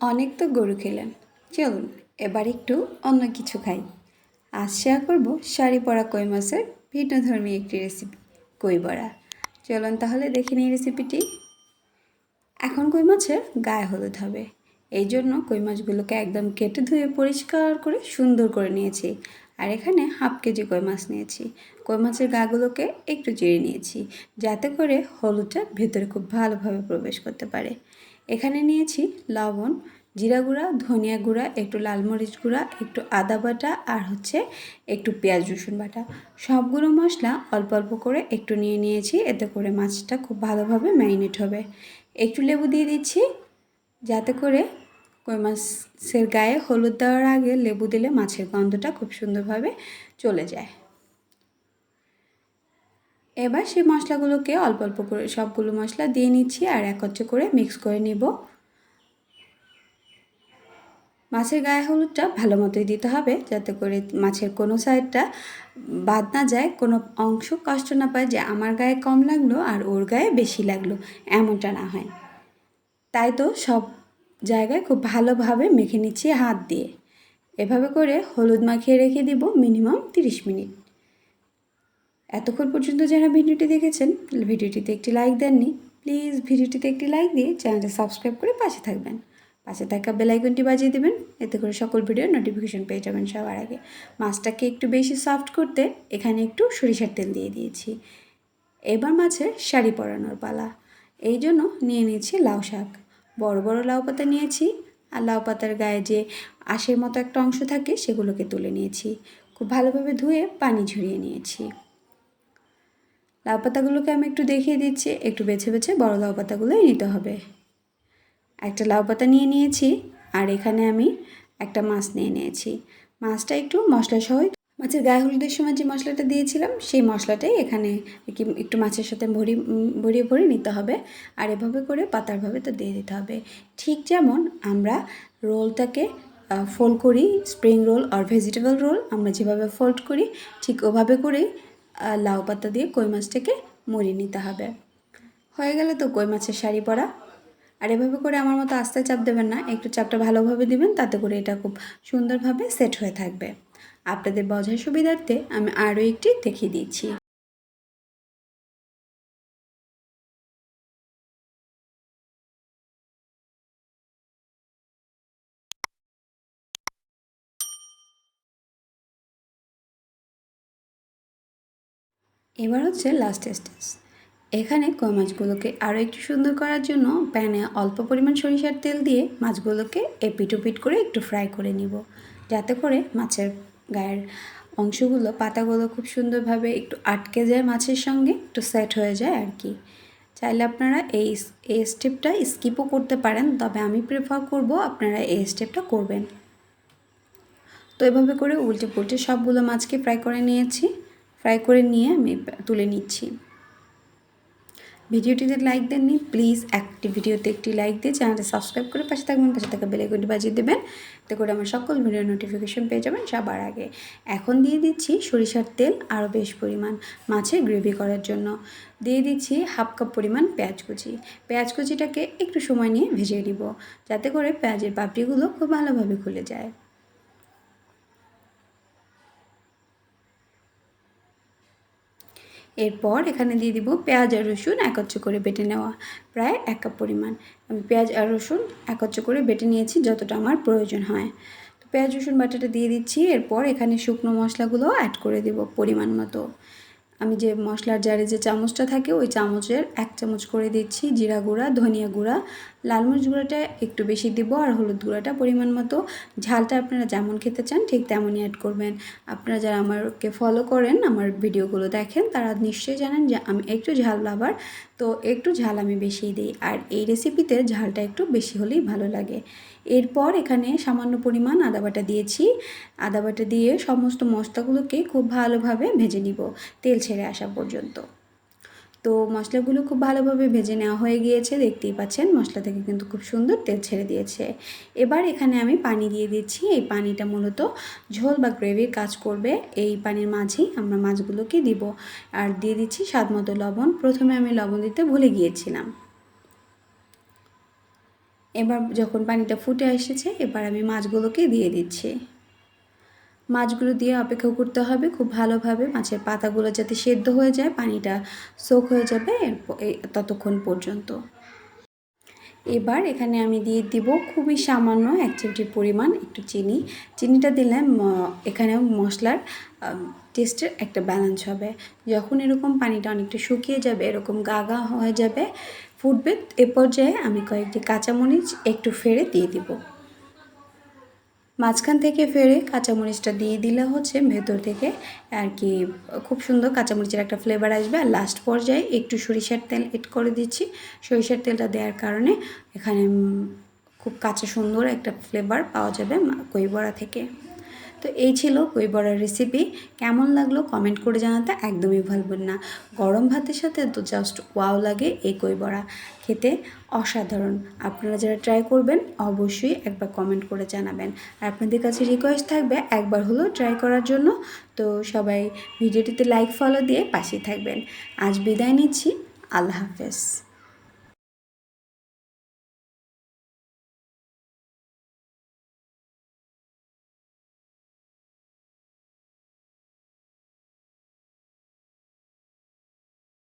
অনেক তো গরু খেলেন। চলুন, এবার একটু অন্য কিছু খাই। আজ শেয়ার করব শাড়ি পরা কই মাছের ভিন্ন ধর্মী একটি রেসিপি কই বড়া। চলুন তাহলে দেখে নিই রেসিপিটি এখন কই মাছের গায়ে হলুদ হবে। এই জন্য কই মাছগুলোকে একদম কেটে ধুয়ে পরিষ্কার করে সুন্দর করে নিয়েছি। আর এখানে হাফ কেজি কই মাছ নিয়েছি। কই মাছের গাগুলোকে একটু চিড়ে নিয়েছি, যাতে করে হলুদটা ভেতরে খুব ভালোভাবে প্রবেশ করতে পারে। এখানে নিয়েছি লবণ, জিরা গুঁড়া, ধনিয়া গুঁড়া, একটু লাল মরিচ গুঁড়া, একটু আদা বাটা আর হচ্ছে একটু পেঁয়াজ রসুন বাটা। সবগুলো মশলা অল্প অল্প করে একটু নিয়ে নিয়েছি, এতে করে মাছটা খুব ভালোভাবে ম্যারিনেট হবে। একটু লেবু দিয়ে দিচ্ছি, যাতে করে কই মাছের গায়ে হলুদ দেওয়ার আগে লেবু দিলে মাছের গন্ধটা খুব সুন্দরভাবে চলে যায়। এবার সেই মশলাগুলোকে অল্প অল্প করে সবগুলো মশলা দিয়ে নিচ্ছি আর একত্রে করে মিক্স করে নিব। মাছের গায়ে হলুদটা ভালো মতোই দিতে হবে যাতে করে মাছের কোনো সাইডটা বাদ না যায়, কোনো অংশ কষ্ট না পায় যে আমার গায়ে কম লাগল আর ওর গায়ে বেশি লাগল, এমনটা না হয়। তাই তো সব জায়গায় খুব ভালোভাবে মেখে নিচ্ছি হাত দিয়ে। এভাবে করে হলুদ মাখিয়ে রেখে দিব মিনিমাম তিরিশ মিনিট। এতক্ষণ পর্যন্ত যারা ভিডিওটি দেখেছেন, ভিডিওটিতে একটি লাইক দেননি প্লিজ ভিডিওটিতে একটি লাইক দিয়ে চ্যানেলটা সাবস্ক্রাইব করে পাশে থাকবেন। পাশে থাকা বেলাইকনটি বাজিয়ে দেবেন, এতে করে সকল ভিডিওর নোটিফিকেশন পেয়ে যাবেন সবার আগে। মাছটাকে একটু বেশি সফট করতে এখানে একটু সরিষার তেল দিয়ে দিয়েছি। এবার মাছের শাড়ি পরানোর পালা। এই জন্য নিয়ে নিয়েছি লাউ শাক। বড় বড় লাউ পাতা নিয়েছি, আর লাউ পাতার গায়ে যে আশের মতো একটা অংশ থাকে, সেগুলোকে তুলে নিয়েছি। খুব ভালোভাবে ধুয়ে পানি ঝরিয়ে নিয়েছি। লাউ পাতাগুলোকে আমি একটু দেখিয়ে দিচ্ছি। একটু বেছে বেছে বড় লাউ পাতাগুলোই নিতে হবে। একটা লাউ পাতা নিয়ে নিয়েছি আর এখানে আমি একটা মাছ নিয়ে নিয়েছি। মাছটা একটু মশলা সহ মাছের গায়ে হলুদের সময় যে মশলাটা দিয়েছিলাম, সেই মশলাটাই এখানে একটু মাছের সাথে ভরি, ভরিয়ে ভরে নিতে হবে। আর এভাবে করে পাতারভাবে তো দিয়ে দিতে হবে। ঠিক যেমন আমরা রোলটাকে ফোল্ড করি স্প্রিং রোল আর ভেজিটেবল রোল আমরা যেভাবে ফোল্ড করি, ঠিক ওভাবে করেই লাউ পাতা দিয়ে কই মাছটাকে মুড়িয়ে নিতে হবে। হয়ে গেলে তো কই মাছের শাড়ি পরা। আর এভাবে করে আমার মতো আস্তে চাপ দেবেন না, একটু চাপটা ভালোভাবে দিবেন, তাতে করে এটা খুব সুন্দরভাবে সেট হয়ে থাকবে। আপনাদের বোঝার সুবিধার্থে আমি আরও একটি দেখিয়ে দিচ্ছি। এবার হচ্ছে লাস্ট স্টেজ এখানে কই মাছগুলোকে আরও একটু সুন্দর করার জন্য প্যানে অল্প পরিমাণ সরিষার তেল দিয়ে মাছগুলোকে এপিট করে একটু ফ্রাই করে নিব। যাতে করে মাছের গায়ের অংশগুলো, পাতাগুলো খুব সুন্দরভাবে একটু আটকে যায় মাছের সঙ্গে, একটু সেট হয়ে যায় আর কি চাইলে আপনারা এই এই স্টেপটা স্কিপও করতে পারেন, তবে আমি প্রেফার করব আপনারা এই স্টেপটা করবেন। তো এভাবে করে উল্টে পুল্টে সবগুলো মাছকে ফ্রাই করে নিয়েছি। ফ্রাই করে নিয়ে আমি তুলে নিচ্ছি। ভিডিওটিতে লাইক দেননি প্লিজ একটি ভিডিওতে একটি লাইক দিয়ে চ্যানেলটা সাবস্ক্রাইব করে পাশে থাকবেন, পাশে থাকা বেলাইকনটি বাজিয়ে দেবেন। এতে করে আমার সকল ভিডিও নোটিফিকেশন পেয়ে যাবেন সবার আগে। এখন দিয়ে দিচ্ছি সরিষার তেল আরও বেশ পরিমাণ মাছের গ্রেভি করার জন্য। দিয়ে দিচ্ছি হাফ কাপ পরিমাণ পেঁয়াজ কুচি। পেঁয়াজ কুচিটাকে একটু সময় নিয়ে ভেজে নিব, যাতে করে পেঁয়াজের পাপড়িগুলো খুব ভালোভাবে খুলে যায়। এরপর এখানে দিয়ে দিব পেঁয়াজ আর রসুন একত্র করে বেটে নেওয়া, প্রায় এক কাপ পরিমাণ। আমি পেঁয়াজ আর রসুন একত্র করে বেটে নিয়েছি যতটা আমার প্রয়োজন হয়। তো পেঁয়াজ, রসুন বাটাটা দিয়ে দিচ্ছি, এরপর এখানে শুকনো মশলাগুলো অ্যাড করে দেব পরিমাণ মতো। আমি যে মশলার জারে যে চামচটা থাকে, ওই চামচের এক চামচ করে দিচ্ছি জিরা গুঁড়া, ধনিয়া গুঁড়া। লাল মরিচ গুঁড়াটা একটু বেশি দিব আর হলুদ গুঁড়াটা পরিমাণ মতো। ঝালটা আপনারা যেমন খেতে চান ঠিক তেমনই অ্যাড করবেন। আপনারা যারা আমারকে ফলো করেন, আমার ভিডিওগুলো দেখেন, তারা নিশ্চয়ই জানেন যে আমি একটু ঝাল লাভার তো একটু ঝাল আমি বেশি দিই। আর এই রেসিপিতে ঝালটা একটু বেশি হলেই ভালো লাগে। এরপর এখানে সামান্য পরিমাণ আদা বাটা দিয়েছি। আদা বাটা দিয়ে সমস্ত মশলাগুলোকে খুব ভালোভাবে ভেজে নিব তেল ছেড়ে আসা পর্যন্ত। তো মশলাগুলো খুব ভালোভাবে ভেজে নেওয়া হয়ে গিয়েছে, দেখতেই পাচ্ছেন। মশলা থেকে কিন্তু খুব সুন্দর তেল ছেড়ে দিয়েছে। এবার এখানে আমি পানি দিয়ে দিচ্ছি। এই পানিটা মূলত ঝোল বা গ্রেভির কাজ করবে। এই পানির মাঝেই আমরা মাছগুলোকে দিব। আর দিয়ে দিচ্ছি স্বাদ মতো লবণ। প্রথমে আমি লবণ দিতে ভুলে গিয়েছিলাম। এবার যখন পানিটা ফুটে এসেছে, এবার আমি মাছগুলোকে দিয়ে দিচ্ছি। মাছগুলো দিয়ে অপেক্ষা করতে হবে। খুব ভালোভাবে মাছের পাতাগুলো যাতে সেদ্ধ হয়ে যায়, পানিটা সোক হয়ে যাবে ততক্ষণ পর্যন্ত। এবার এখানে আমি দিয়ে দিব খুবই সামান্য এক চিমটি পরিমাণ একটু চিনি। চিনিটা দিলে এখানে মশলার টেস্টের একটা ব্যালেন্স হবে। যখন এরকম পানিটা অনেকটা শুকিয়ে যাবে, এরকম গা গা হয়ে যাবে, ফুটবে, এ পর্যায়ে আমি কয়েকটি কাঁচামরিচ একটু ফেড়ে দিয়ে দিব। মাঝখান থেকে ফেরে কাঁচামরিচটা দিয়ে দিলে হচ্ছে ভেতর থেকে আর কি খুব সুন্দর কাঁচামরিচের একটা ফ্লেভার আসবে। আর লাস্ট পর্যায়ে একটু সরিষার তেল এড করে দিচ্ছি। সরিষার তেলটা দেওয়ার কারণে এখানে খুব কাঁচা সুন্দর একটা ফ্লেভার পাওয়া যাবে মা- কই বড়া থেকে। তো এই ছিল কই বড়ার রেসিপি কেমন লাগল কমেন্ট করে জানাতে একদমই ভুলবেন না। গরম ভাতের সাথে তো জাস্ট ওয়াও লাগে এই কই বড়া খেতে অসাধারণ। আপনারা যারা ট্রাই করবেন, অবশ্যই একবার কমেন্ট করে জানাবেন। আর আপনাদের কাছে রিকোয়েস্ট থাকবে একবার হলেও ট্রাই করার জন্য। তো সবাই ভিডিওটিতে লাইক ফলো দিয়ে পাশে থাকবেন। আজ বিদায় নিচ্ছি। আল্লাহ হাফেজ।